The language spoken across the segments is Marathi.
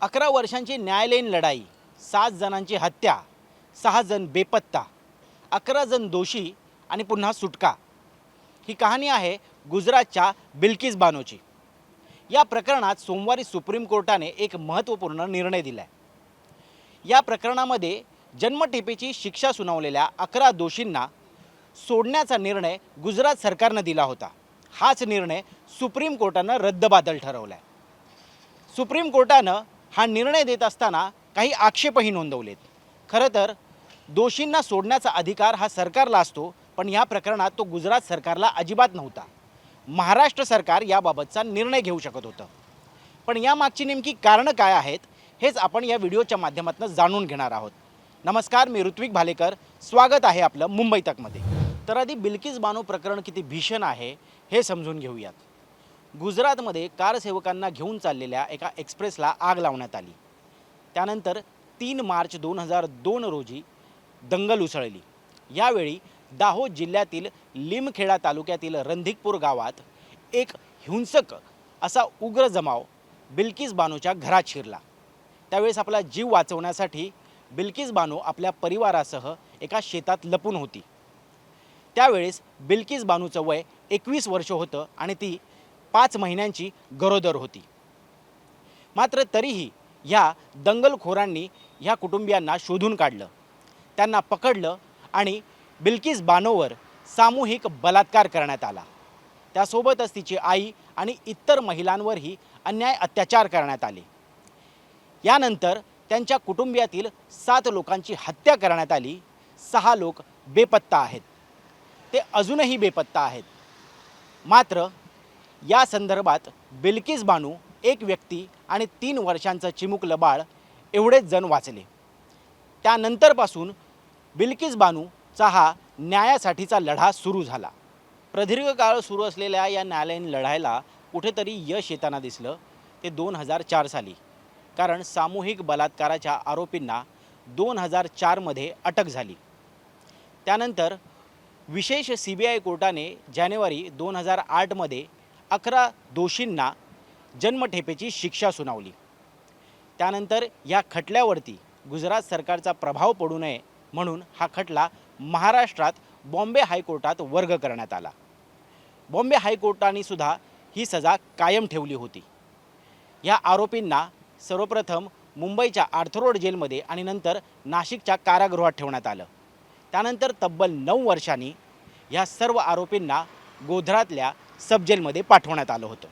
अकरा वर्षांची न्यायालयीन लढाई सात जणांची हत्या सहा जण बेपत्ता अकरा जण दोषी आणि पुन्हा सुटका. ही कहाणी आहे गुजरातच्या बिल्किस बानोची. या प्रकरणात सोमवारी सुप्रीम कोर्टाने एक महत्त्वपूर्ण निर्णय दिला आहे या प्रकरणामध्ये जन्मठेपेची शिक्षा सुनावलेल्या अकरा दोषींना सोडण्याचा निर्णय गुजरात सरकारनं दिला होता. हाच निर्णय सुप्रीम कोर्टानं रद्दबादल ठरवला आहे सुप्रीम कोर्टानं हा निर्णय देत असताना काही आक्षेपही नोंदवलेत. खरं तर दोषींना सोडण्याचा अधिकार हा सरकारला असतो पण या प्रकरणात तो गुजरात सरकारला अजिबात नव्हता. महाराष्ट्र सरकार याबाबतचा निर्णय घेऊ शकत होतं. पण यामागची नेमकी कारणं काय आहेत हेच आपण या व्हिडिओच्या माध्यमातून जाणून घेणार आहोत. नमस्कार मी ऋत्विक भालेकर. स्वागत आहे आपलं मुंबई तकमध्ये. तर आधी बिल्किस बानो प्रकरण किती भीषण आहे हे समजून घेऊयात. गुजरातमध्ये कारसेवकांना घेऊन चाललेल्या एका एक्सप्रेसला आग लावण्यात आली. त्यानंतर तीन मार्च दोन हजार दोन रोजी दंगल उसळली. यावेळी दाहोद जिल्ह्यातील लिमखेडा तालुक्यातील रंधिकपूर गावात एक हिंसक असा उग्र जमाव बिल्किस बानोच्या घरात शिरला. त्यावेळेस आपला जीव वाचवण्यासाठी बिल्किस बानो आपल्या परिवारासह एका शेतात लपून होती. त्यावेळेस बिल्किस बानूचं वय एकवीस वर्ष होतं आणि ती पाच महिन्यांची गरोदर होती. मात्र तरीही ह्या दंगलखोरांनी ह्या कुटुंबियांना शोधून काढलं. त्यांना पकडलं आणि बिल्किस बानोवर सामूहिक बलात्कार करण्यात आला. त्यासोबतच तिची आई आणि इतर महिलांवरही अन्याय अत्याचार करण्यात आले. यानंतर त्यांच्या कुटुंबियातील सात लोकांची हत्या करण्यात आली. सहा लोक बेपत्ता आहेत. ते अजूनही बेपत्ता आहेत. मात्र या संदर्भात बिल्किस बानू एक व्यक्ती आणि तीन वर्षांचं चिमुकलं बाळ एवढेच जण वाचले. त्यानंतरपासून बिल्किस बानूचा हा न्यायासाठीचा लढा सुरू झाला. प्रदीर्घ काळ सुरू असलेल्या या न्यायालयीन लढायला कुठेतरी यश येताना दिसलं ते दोन हजार चार साली. कारण सामूहिक बलात्काराच्या आरोपींना दोन हजार चारमध्ये अटक झाली. त्यानंतर विशेष सी बी आय कोर्टाने जानेवारी दोन हजार आठमध्ये अकरा दोषींना जन्मठेपेची शिक्षा सुनावली. त्यानंतर या खटल्यावरती गुजरात सरकारचा प्रभाव पडू नये म्हणून हा खटला महाराष्ट्रात बॉम्बे हायकोर्टात वर्ग करण्यात आला. बॉम्बे हायकोर्टाने सुद्धा ही सजा कायम ठेवली होती. या आरोपींना सर्वप्रथम मुंबईच्या आर्थरोड जेलमध्ये आणि नंतर नाशिकच्या कारागृहात ठेवण्यात आलं. त्यानंतर तब्बल नऊ वर्षांनी ह्या सर्व आरोपींना गोधरातल्या सबजेलमध्ये पाठवण्यात आलं होतं.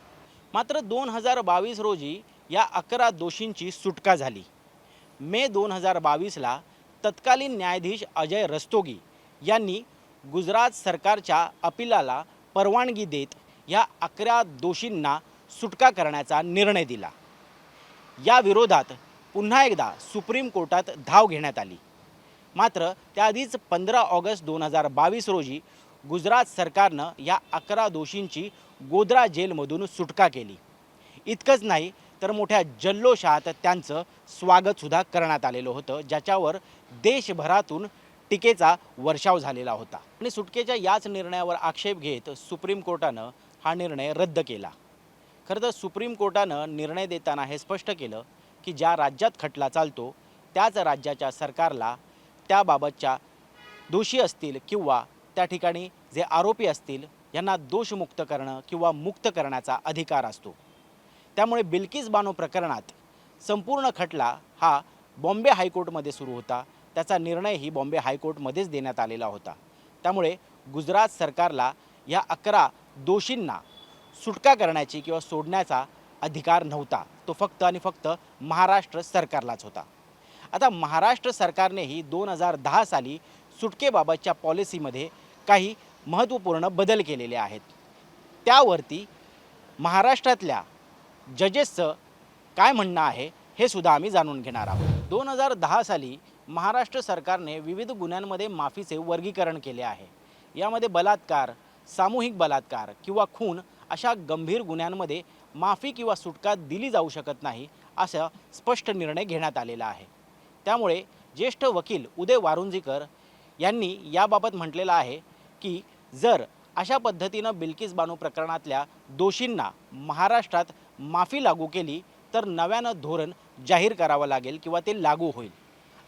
मात्र दोन हजार बावीस रोजी या अकरा दोषींची सुटका झाली. मे दोन हजार बावीसला तत्कालीन न्यायाधीश अजय रस्तोगी यांनी गुजरात सरकारच्या अपिलाला परवानगी देत या अकरा दोषींना सुटका करण्याचा निर्णय दिला. या विरोधात पुन्हा एकदा सुप्रीम कोर्टात धाव घेण्यात आली. मात्र त्याआधीच पंधरा ऑगस्ट दोन हजार बावीस रोजी गुजरात सरकारनं या अकरा दोषींची गोद्रा जेलमधून सुटका केली. इतकंच नाही तर मोठ्या जल्लोषात त्यांचं स्वागतसुद्धा करण्यात आलेलं होतं ज्याच्यावर देशभरातून टीकेचा वर्षाव झालेला होता. आणि सुटकेच्या याच निर्णयावर आक्षेप घेत सुप्रीम कोर्टानं हा निर्णय रद्द केला. खरं तर सुप्रीम कोर्टानं निर्णय देताना हे स्पष्ट केलं की ज्या राज्यात खटला चालतो त्याच राज्याच्या सरकारला त्याबाबतच्या दोषी असतील किंवा त्या ठिकाणी जे आरोपी असतील यांना दोषमुक्त करणं किंवा मुक्त करण्याचा अधिकार असतो. त्यामुळे बिल्किस बानो प्रकरणात संपूर्ण खटला हा बॉम्बे हायकोर्टमध्ये सुरू होता. त्याचा निर्णयही बॉम्बे हायकोर्टमध्येच देण्यात आलेला होता. त्यामुळे गुजरात सरकारला या अकरा दोषींना सुटका करण्याची किंवा सोडण्याचा अधिकार नव्हता. तो फक्त आणि फक्त महाराष्ट्र सरकारलाच होता. आता महाराष्ट्र सरकारनेही दोन हजार दहा साली सुटकेबाबतच्या पॉलिसीमध्ये काही महत्त्वपूर्ण बदल केलेले आहेत. त्यावरती महाराष्ट्रातल्या जजेसचं काय म्हणणं आहे हे सुद्धा आम्ही जाणून घेणार आहोत. दोन हजार दहा साली महाराष्ट्र सरकारने विविध गुन्ह्यांमध्ये माफीचे वर्गीकरण केले आहे. यामध्ये बलात्कार सामूहिक बलात्कार किंवा खून अशा गंभीर गुन्ह्यांमध्ये माफी किंवा सुटका दिली जाऊ शकत नाही असा स्पष्ट निर्णय घेण्यात आलेला आहे. त्यामुळे ज्येष्ठ वकील उदय वारुंजीकर यांनी याबाबत म्हटलेलं आहे की जर अशा पद्धतीनं बिल्किस बानू प्रकरणातल्या दोषींना महाराष्ट्रात माफी लागू केली तर नव्यानं धोरण जाहीर करावं लागेल किंवा ते लागू होईल.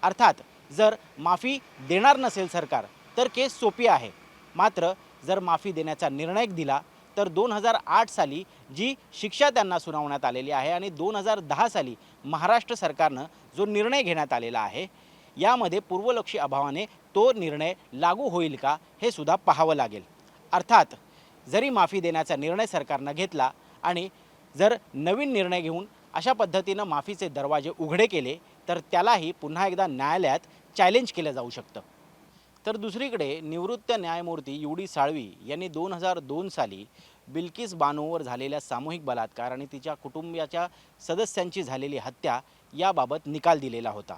अर्थात जर माफी देणार नसेल सरकार तर केस सोपी आहे. मात्र जर माफी देण्याचा निर्णय दिला तर दोन हजार आठ साली जी शिक्षा त्यांना सुनावण्यात आलेली आहे आणि दोन हजार दहा साली महाराष्ट्र सरकारनं जो निर्णय घेण्यात आलेला आहे यामध्ये पूर्वलक्षी अभावाने तो निर्णय लागू होईल का हे सुद्धा पाहावं लागेल. अर्थात जरी माफी देण्याचा निर्णय सरकारनं घेतला आणि जर नवीन निर्णय घेऊन अशा पद्धतीनं माफीचे दरवाजे उघडे केले तर त्यालाही पुन्हा एकदा न्यायालयात चॅलेंज केलं जाऊ शकतं. तर दुसरीकडे निवृत्त न्यायमूर्ती यू डी साळवी यांनी दोन हजार दोन साली बिल्किस बानोवर झालेल्या सामूहिक बलात्कार आणि तिच्या कुटुंबियाच्या सदस्यांची झालेली हत्या याबाबत निकाल दिलेला होता.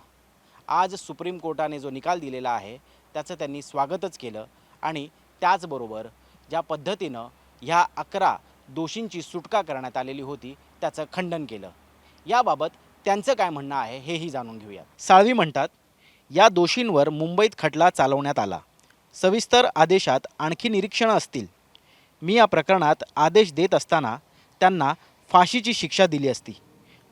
आज सुप्रीम कोर्टाने जो निकाल दिलेला आहे त्याचं त्यांनी स्वागतच केलं. आणि त्याचबरोबर ज्या पद्धतीनं ह्या अकरा दोषींची सुटका करण्यात आलेली होती त्याचं खंडन केलं. याबाबत त्यांचं काय म्हणणं आहे हेही जाणून घेऊया साळवी म्हणतात या दोषींवर मुंबईत खटला चालवण्यात आला. सविस्तर आदेशात आणखी निरीक्षणं असतील. मी या प्रकरणात आदेश देत असताना त्यांना फाशीची शिक्षा दिली असती.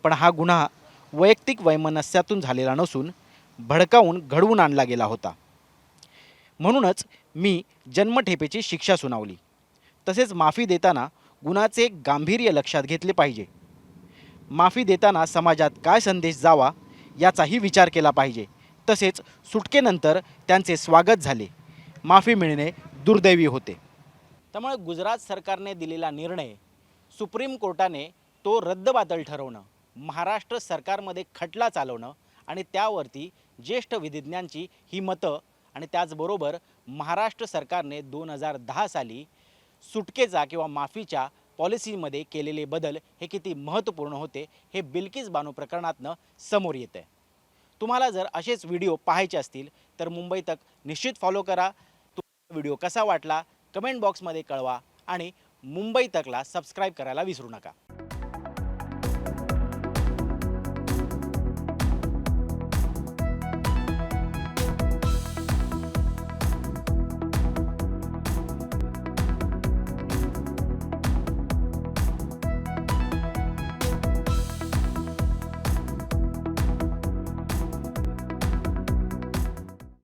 पण हा गुन्हा वैयक्तिक वैमनस्यातून झालेला नसून भडकावून घडवून आणला गेला होता. म्हणूनच मी जन्मठेपेची शिक्षा सुनावली. तसेच माफी देताना गुणाचे गांभीर्य लक्षात घेतले पाहिजे. माफी देताना समाजात काय संदेश जावा याचाही विचार केला पाहिजे. तसेच सुटकेनंतर त्यांचे स्वागत झाले. माफी मिळणे दुर्दैवी होते. त्यामुळे गुजरात सरकारने दिलेला निर्णय सुप्रीम कोर्टाने तो रद्दबातल ठरवणं महाराष्ट्र सरकारमध्ये खटला चालवणं आणि त्यावरती ज्येष्ठ विधिज्ञांची ही मतं आणि त्याचबरोबर महाराष्ट्र सरकारने दोन हजार दहा साली सुटकेचा किंवा माफीच्या पॉलिसीमध्ये केलेले बदल हे किती महत्त्वपूर्ण होते हे बिल्किस बानू प्रकरणातनं समोर येतं आहे तुम्हाला जर असेच व्हिडिओ पाहायचे असतील तर मुंबई तक निश्चित फॉलो करा. तुम्हाला व्हिडिओ कसा वाटला कमेंट बॉक्समध्ये कळवा आणि मुंबई तकला सबस्क्राईब करायला विसरू नका.